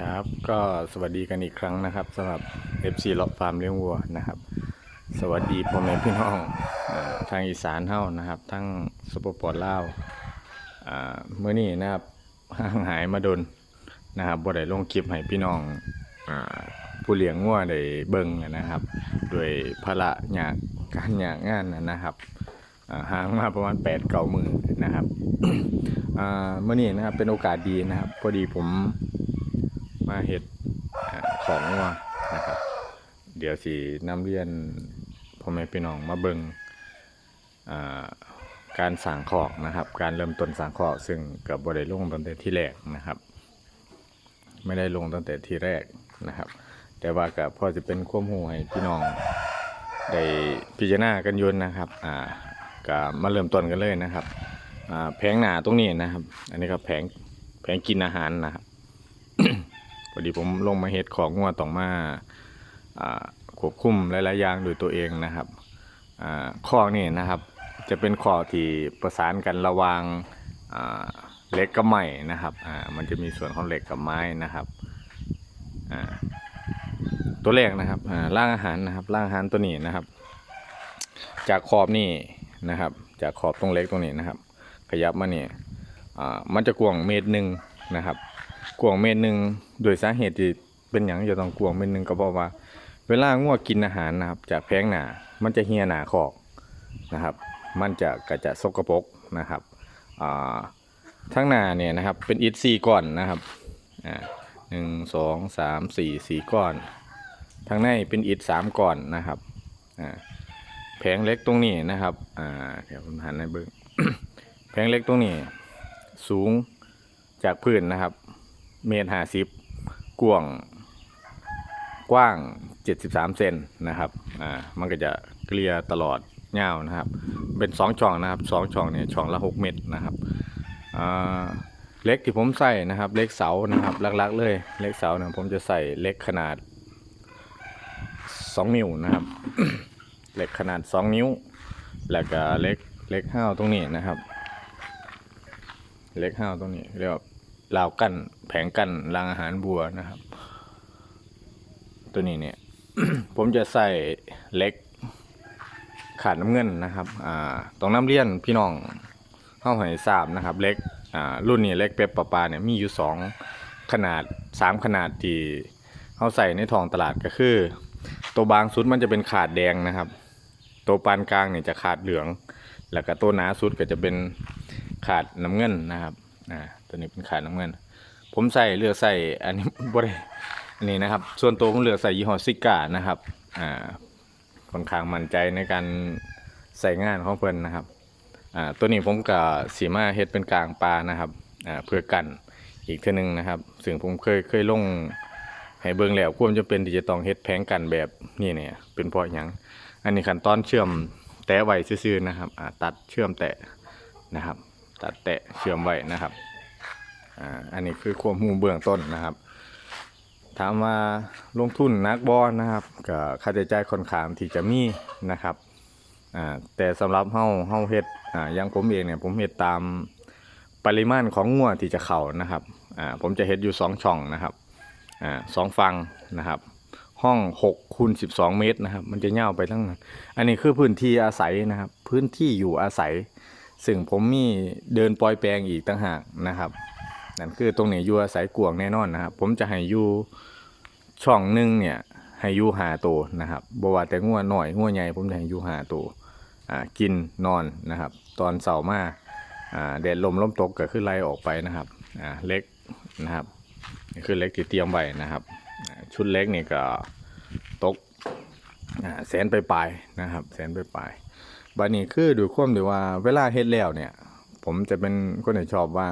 ครับ ก็สวัสดีกันอีกครั้งนะครับสำหรับ FC ล็อกฟาร์มเลี้ยงวัวนะครับ สวัสดีพ่อแม่พี่น้องทางอีสานเฮานะครับ ทั้งสปปอร์ตลาวอ่ามื้อนี้นะครับห่างหายมาดนนะครับบ่ได้ลงคลิปให้พี่น้องอผู้เลี้ยงวัวได้เบิ่งนะครับด้วยภาระหยากการยากงานนะนะครับห่างมาประมาณ8 9มื้อนะครับอ่ามื้อนี้นะครับเป็นโอกาสดีนะครับ พอดีผม มาเห็ดของงัวนะครับ เดี๋ยวสินำเรียนพ่อแม่พี่น้องมาเบิงอ่าการสร้างคอกนะครับ การเริ่มต้นสร้างคอกซึ่งกับบ่ได้ลงตั้งแต่ที่แรกนะครับ ไม่ได้ลงตั้งแต่ที่แรกนะครับ แต่ว่ากับพ่อจะเป็นความหูให้พี่น้องได้พิจารณากันยนนะครับอ่าก็มาเริ่มต้นกันเลยนะครับอ่าแผงหนาตรงนี้นะครับ อันนี้ครับแผงแผงกินอาหารนะครับ พอดีผมลงมาเฮ็ดของงัวต้องมาควบคุมหลายๆอย่างโดวยตัวเองนะครับข้อนี่นะครับ จะเป็นข้อที่ประสานกันระหว่างเหล็กกับไม้นะครับมันจะมีส่วนของเหล็กกับไม้นะครับตัวแรกนะครับร่างอาหารนะครับร่างอาหารตัวนี้นะครับ จากขอบนี่นะครับ จากขอบตรงเล็กตรงนี้นะครับ ขยับมาเนี่ยมันจะกว้างเมตรหนึ่งนะครับ กวางเม็ดหนึ่งโดยสาเหตุที่เป็นอย่างจะต้องกวางเม็ดหนึ่งก็เพราะว่า เวลางัวกินอาหารนะครับ จากแพงหนามันจะเฮียหนาคอกนะครับ มันจะกระจะสกปรกนะครับทั้งหนาเนี่ยนะครับเป็นอิฐสี่ก้อนนะครับอ่าหนึ่งสองสามสี่สี่ก้อนทางในเป็นอิฐสามก้อนนะครับอ่าแผงเล็กตรงนี้นะครับอ่าเดี๋ยวผมหันให้เบิ้งแผงเล็กตรงนี้สูงจากพื้นนะครับ เมตรห้าสิบกว้างกว้าง 73 เซนนะครับ อ่า มันก็จะเกลี่ยตลอดยานะครับ เป็นสองช่องนะครับสองช่องเนี่ย ช่องละ 6 เมตรนะครับ อ่า เล็กที่ผมใส่นะครับ เล็กเสานะครับหลักๆ เลย เล็กเสาเนี่ยผมจะใส่เล็กขนาด 2 นิ้วนะครับ เล็กขนาด 2 นิ้ว แล้วก็เล็ก เล็กห้าวตรงนี้นะครับ เล็กห้าวตรงนี้เรียกว่าราวกั้น แผงกั้นรางอาหารบัวนะครับ ตัวนี้เนี่ย ผมจะใส่เล็กขาดน้ำเงินนะครับอ่าต้องน้ำเลี้ยนพี่น้องเข้าห้ทราบนะครับเล็กอ่ารุ่นนี้เล็กเป๊ปปะปาเนี่ยมีอยู่สองขนาดสามขนาดที่เขาใส่ในทองตลาดก็คือ ตัวบางสุดมันจะเป็นขาดแดงนะครับ ตัวปานกลางเนี่ยจะขาดเหลือง แล้วก็ตัวหนาสุดก็จะเป็นขาดน้ำเงินนะครับอ่าตัวนี้เป็นขาดน้ำเงิน ผมใส่เลือกใส่อันนี้บ่ได้อันนี้นะครับ ส่วนตัวผมเลือกใส่ยี่ห้อซิก้านะครับอ่าค่อนข้างมั่นใจในการใส่งานของเพิ่นนะครับอ่าตัวนี้ผมกับสีมาเฮ็ดเป็นกลางปลานะครับอ่าเพื่อกันอีกเท่านึงนะครับซึ่งผมเคยเคยลงให้เบิ่งแล้วควรจะเป็นที่จะต้องเฮ็ดแผงกันแบบนี้เนี่ยเป็นเพราะหยังอันนี้ขั้นตอนเชื่อมแตะไว้ซื่อๆนะครับอ่าตัดเชื่อมแตะนะครับ ตัดแตะเชื่อมไว้นะครับ อ่าอันนี้คือความรู้เบื้องต้นนะครับถามว่าลงทุนนักบอลนะครับก็ค่าใช้จ่ายค่อนข้างที่จะมีนะครับอ่าแต่สำหรับเฮาเฮาเฮ็ดอ่าอย่างผมเองเนี่ยผมเฮ็ดตามปริมาณของงัวที่จะเข้านะครับอ่าผมจะเฮ็ดอยู่ 2 ช่องนะครับอ่าสองฟังนะครับ ห้อง6คูณ12 เมตรนะครับ มันจะยาไปทั้งนั้นอันนี้คือพื้นที่อาศัยนะครับ พื้นที่อยู่อาศัย ซึ่งผมมีเดินปลอยแปลงอีกต่างหากนะครับ นั่นคือตรงนี้อยู่อาศัยกวางแน่นอนนะครับ ผมจะให้อยู่ช่องหนึงเนี่ยให้อยู่หาตัวนะครับบว่าแต่งัวหน่อยงัวใหญ่ผมจะให้อยู่หาตัวอ่ากินนอนนะครับ ตอนเสาร์มาอ่าแดดลมล้มตกก็คือไล่ออกไปนะครับอ่าเล็กนะครับนี่คือเล็กที่เตรียมไว้นะครับ ชุดเล็กนี่ก็ตกอ่าแสนไปปลายนะครับ แสนไปปลายบัดนี้คือดูความดีว่าเวลาเฮ็ดแล้วเนี่ย ผมจะเป็นคนที่ชอบว่า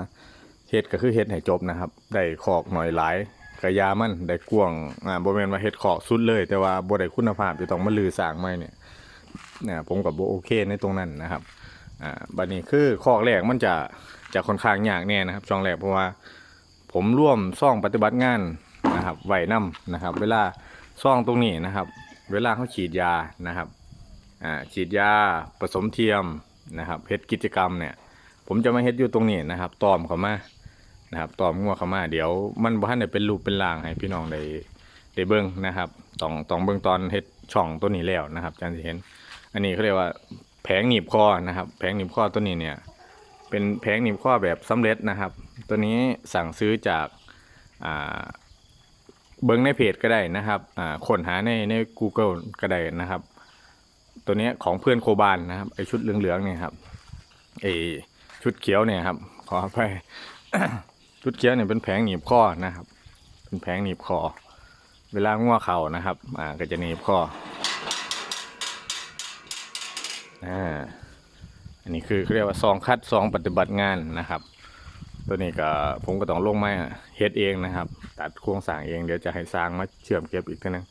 เฮ็ดก็คือเฮ็ดให้จบนะครับ ได้ขอกหน่อยหลายกระยามันได้กวงอ่าบ่แม่นว่าเฮ็ดขอกสุดเลย แต่ว่าบ่ได้คุณภาพจะต้องมาลือสร้างใหม่เนี่ยนะผมก็บ่โอเคในตรงนั้นนะครับอ่าบัดนี้คือขอกแรกมันจะจะค่อนข้างยากแน่นะครับช่องแรกเพราะว่า ผมร่วมซ่องปฏิบัติงานนะครับไว้นํนะครับ เวลาซ่องตรงนี้นะครับ เวลาเขาฉีดยานะครับอ่าฉีดยาผสมเทียมนะครับเฮ็ดกิจกรรมเนี่ย ผมจะมาเฮ็ดอยู่ตรงนี้นะครับตอมเข้ามา นะครับตอมงัวเข้ามาเดี๋ยวมันบ่ทันได้เป็นรูปเป็นร่างให้พี่น้องได้ได้เบิ่งนะครับต้องต้องเบิ่งตอนเฮ็ดช่องตัวนี้แล้วนะครับอาจังสิเห็น อันนี้เขาเรียกว่าแผงหนีบคอนะครับ แผงหนีบคอตัวนี้เนี่ยเป็นแผงหนีบข้อแบบสำเร็จนะครับ ตัวนี้สั่งซื้อจากอ่าเบิ้งในเพจก็ได้นะครับอ่าค้นหาในใน Google ก็ได้นะครับ ตัวนี้ของเพื่อนโคบานนะครับไอชุดเหลืองๆเนี่ยครับไอชุดเขียวเนี่ยครับขออภัย ชุดเขียวเนี่ยเป็นแผงหนีบข้อนะครับ เป็นแผงหนีบคอ เวลาง่วเข่านะครับ อ่าก็จะหนีบข้ออ่าอันนี้คือเขาเรียกว่าซองคัดซองปฏิบัติงานนะครับ ตัวนี้ก็ผมก็ต้องลงไม้เฮ็ดเองนะครับ ตัดโครงสร้างเองเดี๋ยวจะให้สร้างมาเชื่อมเก็บอีกทีนึง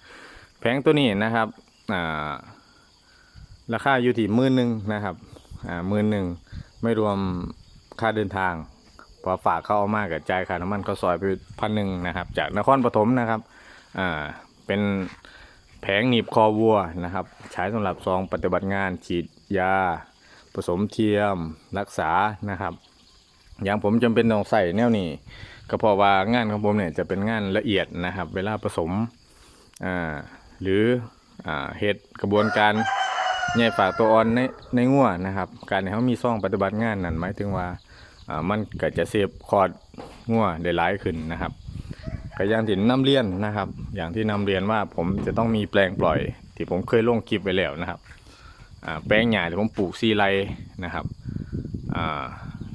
แผงตัวนี้นะครับอ่าราคาอยู่ที่มื่นหนึ่งนะครับอ่ามื่นหนึ่งไม่รวมค่าเดินทาง พอฝากเขาเอามากกับจ่ายค่าน้ำมันเขาซอยไปพันหนึ่งนะครับ จากนครปฐมนะครับอ่าเป็นแผงหนีบคอวัวนะครับ ใช้สำหรับซองปฏิบัติงานฉีดยา ผสมเทียมรักษานะครับ อย่างผมจำเป็นต้องใส่แนวนี้ก็เพราะว่างานของผมเนี่ยจะเป็นงานละเอียดนะครับ เวลาผสมอ่าหรืออ่าเฮ็ดกระบวนการแยกฝากตัวอ่อนในในงัวนะครับ การที่เขามีซองปฏิบัติงานนั่นหมายถึงว่า มันก็จะเซฟคอร์ดงัวได้หลายขึ้นนะครับก็อย่างที่นำเรียนนะครับ อย่างที่นำเรียนว่าผมจะต้องมีแปลงปล่อย ที่ผมเคยลงคลิปไว้แล้วนะครับแป้งใหญ้าที่ผมปลูกซีไรนะครับ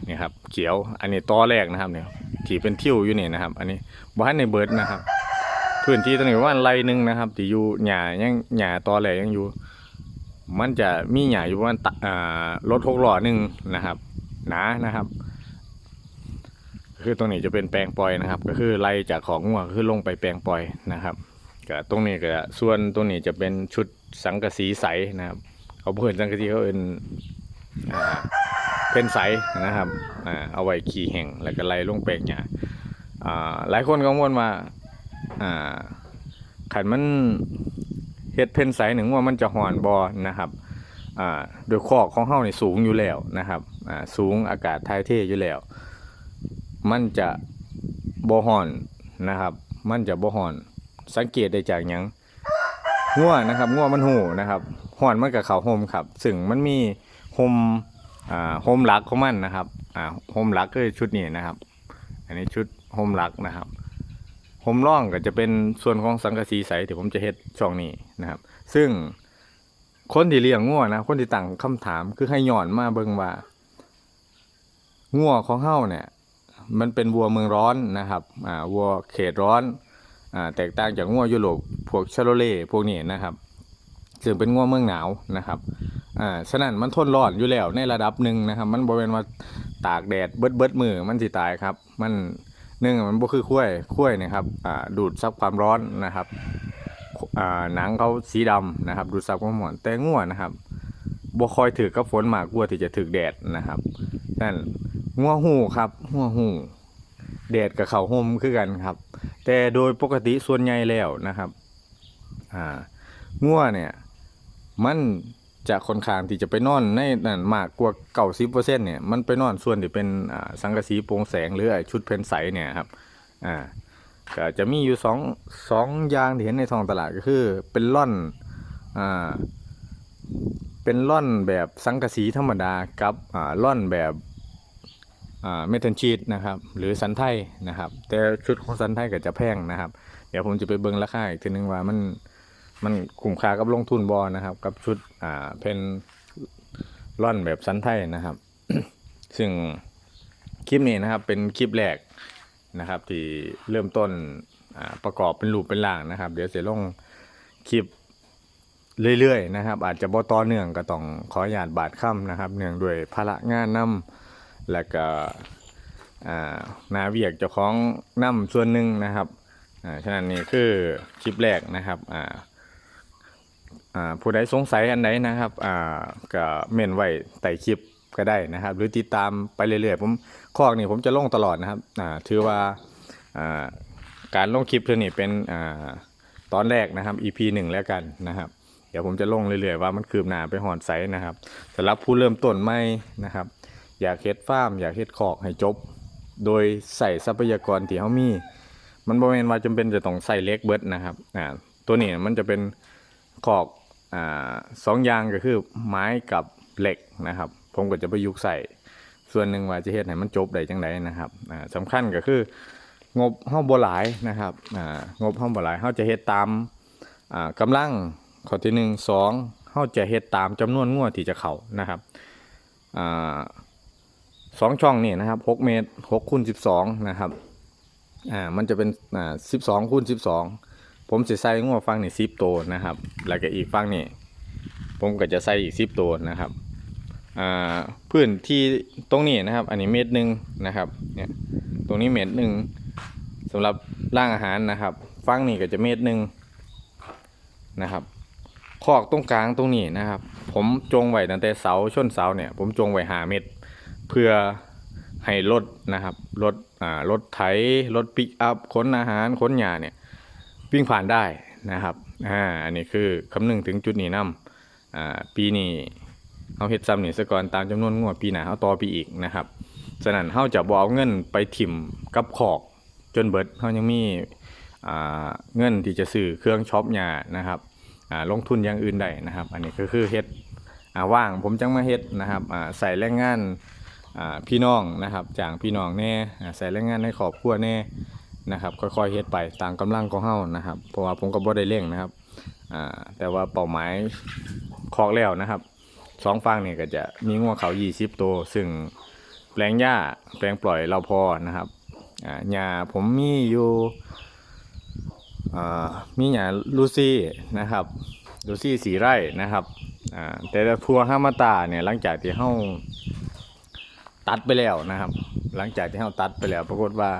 นี่ครับเขียวอันนี้ตอแรกนะครับเนี่ยที่เป็นทิวอยู่นี่นะครับ อันนี้บ้านในเบิร์ดนะครับพื้นที่ตรงนี้ประมาไรหนึ่งนะครับที่อยู่หญ้ายังหญ้าตอแรกยังอยู่ มันจะมีหญ้าอยู่ประมาณรถหกล้อหนึ่งนะครับ หนานะครับ คือตรงนี้จะเป็นแปลงปล่อยนะครับ ก็คือไล่จากของงัวคือลงไปแปลงปล่อยนะครับก็ตรงนี้ก็ส่วนตรงนี้จะเป็นชุดสังกะสีใสนะครับเขาเพิ่นสังกะสีเขาเอินอ่าเพนใสนะครับอเอาไว้ขี่แห่งแล้วก็ไล่ลงแปลงหญ้าอ่าหลายคนกังวลว่าขันมันเฮ็ดเพนใสหนึ่งว่ามันจะห่อนบอนะครับโดยคอกของเฮานี่สูงอยู่แล้วนะครับสูงอากาศทายเทอยู่แล้ว มันจะบ่ห่อนนะครับ มันจะบ่ห่อน สังเกตได้จากหยังง่วนะครับง่วมันหูนะครับห่อนมันกับเขาวโฮมครับซึ่งมันมีโฮมอ่าโฮมหลักของมันนะครับอ่าโฮมหลักก็ชุดนี้นะครับ อันนี้ชุดโฮมหลักนะครับโฮมร่องก็จะเป็นส่วนของสังกะสีใสที่ผมจะเฮ็ดช่องนี้นะครับ ซึ่งคนที่เลี้ยงง่วนะคนที่ตั้งคำถามคือให้ย้อนมาเบิ่งว่าง่วของเฮาเนี่ย มันเป็นวัวเมืองร้อนนะครับอ่าวัวเขตร้อนอ่าแตกต่างจากงัวยุโรปพวกชาโลเล่พวกนี้นะครับซึ่งเป็นงัวเมืองหนาวนะครับอ่าฉะนั้นมันทนร้อนอยู่แล้วในระดับหนึ่งนะครับ มันบริเวณว่าตากแดดเบิดเบิดมือมันสิตายครับ มันหนึ่งมันบ่คือคุ้วยคุ้วยนะครับอ่าดูดซับความร้อนนะครับอ่าหนังเขาสีดำนะครับ ดูดซับความร้อนแต่งัวนะครับบ่คอยถือกับฝนมากกลัวที่จะถือแดดนะครับนั่น งัวหูครับงัวหูแดดกับเขาห่มคือกันครับ แต่โดยปกติส่วนใหญ่แล้วนะครับอ่างัวเนี่ย มันจะค่อนข้างที่จะไปนอนในนั่นมากกว่าเก่าสิบเปอร์เซ็นต์เนี่ยมันไปนอนส่วนที่เป็นอ่าสังกะสีโปร่งแสงหรือชุดเพนใสเนี่ยครับอ่าก็จะมีอยู่สองสองอย่างที่เห็นในท้องตลาดก็คือเป็นล่อนอ่าเป็นล่อนแบบสังกะสีธรรมดากับอ่าล่อนแบบ เมทัลชีตนะครับ หรือสันไทยนะครับ แต่ชุดของสันไทยก็จะแพงนะครับ เดี๋ยวผมจะไปเบิ่งราคาอีกทีนึงว่ามันมันคุ้มค่ากับลงทุนบอนะครับ กับชุดอ่าเป็นร่อนแบบสันไทยนะครับ ซึ่งคลิปนี้นะครับเป็นคลิปแรกนะครับที่เริ่มต้นประกอบเป็นรูปเป็นร่างนะครับ เดี๋ยวจะลงคลิปเรื่อยๆนะครับ อาจจะบ่ต่อเนื่องก็ต้องขออนุญาตบาดค่ำนะครับ เนื่องด้วยภาระงานนำ แล้วก็นาเวียกเจ้าของน้ำส่วนหนึ่งนะครับฉะนั้นนี่คือคลิปแรกนะครับผู้ใดสงสัยอันใดนะครับก็เม่นไว้ใต้คลิปก็ได้นะครับ หรือติดตามไปเรื่อยๆผมข้อนี้ผมจะลงตลอดนะครับถือว่าการลงคลิปเท่านี้เป็นอตอนแรกนะครับ EP หนึ่งแล้วกันนะครับเดี๋ยวผมจะลงเรื่อยๆว่ามันคืบหน้าไปหอนไซส์นะครับสำหรับผู้เริ่มต้นใหม่นะครับ อยากเฮ็ดฟาร์มอยากเฮ็ดคอกให้จบ โดยใส่ทรัพยากรที่เขามี มันบ่แม่นว่าจำเป็นจะต้องใส่เหล็กเบิดนะครับอ่าตัวนี้มันจะเป็นขอกอ่าสองอย่างก็คือไม้กับเหล็กนะครับ ผมก็จะประยุกต์ใส่ส่วนหนึ่งว่าจะเฮ็ดให้มันจบได้จังไดนะครับอ่าสำคัญก็คืองบเฮาบ่หลายนะครับอ่างบเฮาบ่หลายเฮาจะเฮ็ดตามอ่ากำลังข้อที่หนึ่งสองเฮาจะเฮ็ดตามจำนวนงัวที่จะเข้านะครับอ่า สองช่องนี่นะครับหกเมตรหกคูณสิบสองนะครับอ่ามันจะเป็นอ่าสิบสองคูณสิบสองผมจะใส่งัวฟังนี่สิบตัวนะครับ แล้วก็อีกฟังนี่ผมก็จะใส่อีกสิบตัวนะครับอ่าพื้นที่ตรงนี้นะครับ อันนี้เมตรหนึ่งนะครับเนี่ยตรงนี้เมตรหนึ่งสำหรับร่างอาหารนะครับ ฟังนี่ก็จะเมตรหนึ่งนะครับคอกตรงกลางตรงนี้นะครับ ผมจงไว้ตั้งแต่เสาชนเสาเนี่ย ผมจงไว้หาเมตร เพื่อให้รถนะครับรถอ่ารถไถรถปิกอัพขนอาหารขนหญ้าเนี่ยวิ่งผ่านได้นะครับอ่าอันนี้คือคำนึงถึงจุดนี้นํอ่าปีนี้เฮาเฮ็ดซ้ำนี่ซะก่อนตามจำนวนงวดปีหน้าเฮาต่อไปอีกนะครับฉะนั้นเฮาจะบ่เอาเงินไปถิ่มกับขอกจนเบิดเฮายังมีอ่าเงินที่จะซื้อเครื่องช็อปหญ้านะครับอ่าลงทุนอย่างอื่นได้นะครับ อันนี้ก็คือเฮ็ดอ่าว่างผมจังมาเฮ็ดนะครับอ่าใส่แรงงาน พี่น้องนะครับจ้างพี่น้องแน่ใส่แรงงานในครอบครัวแน่นะครับ ค่อยๆเฮ็ดไปตามกำลังของเฮานะครับเพราะว่าผมก็บ่ได้เร่งนะครับแต่ว่าเป้าหมายคอกแล้วนะครับสองฝั่งนี่ก็จะมีงัวเขา20ตัวซึ่งแปลงหญ้าแปลงปล่อยเราพอนะครับหญ้าผมมีอยู่มีหญ้าลูซี่นะครับลูซี่สีไร่นะครับแต่ทัวห้ามาตาเนี่ยหลังจากที่เฮา ตัดไปแล้วนะครับ หลังจากที่เฮาตัดไปแล้ว ปรากฏว่า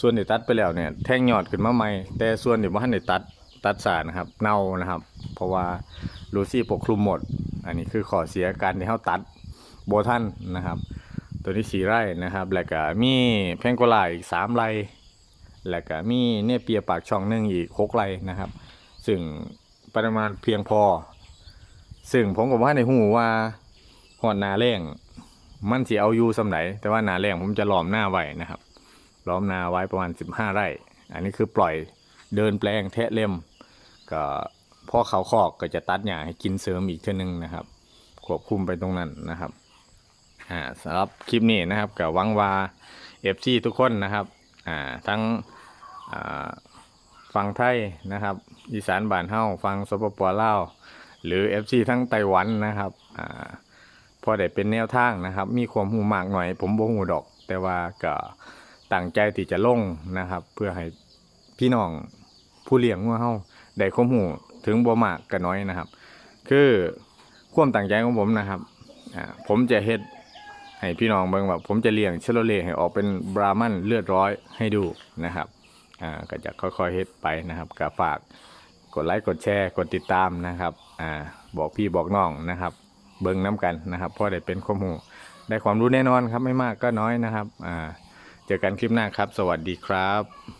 ส่วนที่ตัดไปแล้วเนี่ยแท่งยอดขึ้นมาใหม่แต่ส่วนที่บ่ทันได้ตัดตัดสารนะครับ เน่านะครับ เพราะว่าลูซี่ปกคลุมหมด อันนี้คือขอเสียการที่เขาตัดโบทันนะครับ ตัวนี้สีไร่นะครับ แล้วก็มีแพงโกลาอีกสามไร่แล้วก็มีเนี่ยเปียปากช่องหนึ่งอีกหกไร่นะครับ ซึ่งปริมาณเพียงพอ ซึ่งผมก็ว่าในหูว่าหอดนาแรง มันสิเอาอยู่สำไหนแต่ว่านาแรงผมจะล้อมหน้าไว้นะครับล้อมนาไว้ประมาณ 15 ไร่ อันนี้คือปล่อยเดินแปลงแทะเล่มก็พ่อเขาคอกก็จะตัดหญ้าให้กินเสริมอีกเท่านึงนะครับควบคุมไปตรงนั้นนะครับอ่าสำหรับคลิปนี้นะครับกับวังวาเอฟซีทุกคนนะครับอ่าทั้งอ่าฟังไทยนะครับอีสานบ้านเฮาฟังสปปลาวหรือ FC ทั้งไต้หวันนะครับอ่า พอได้เป็นแนวทางนะครับ มีความหูมากหน่อย ผมบ่หูดอก แต่ว่าก็ตั้งใจที่จะลงนะครับ เพื่อให้พี่น้องผู้เลี้ยงงัวเฮาได้ความหูถึงบ่มากก็น้อยนะครับ คือความตั้งใจของผมนะครับผมจะเฮ็ดให้พี่น้องเบิ่งว่าผมจะเลี้ยงเชโลเลให้ออกเป็นบรามันเลือดร้อยให้ดูนะครับอ่าก็จะค่อยๆเฮ็ดไปนะครับก็ฝากกดไลค์กดแชร์กดติดตามนะครับอ่าบอกพี่บอกน้องนะครับ เบิ่งน้ำกันนะครับเพราะได้เป็นข้อมูลได้ความรู้แน่นอนครับไม่มากก็น้อยนะครับอ่าเจอกันคลิปหน้าครับ สวัสดีครับ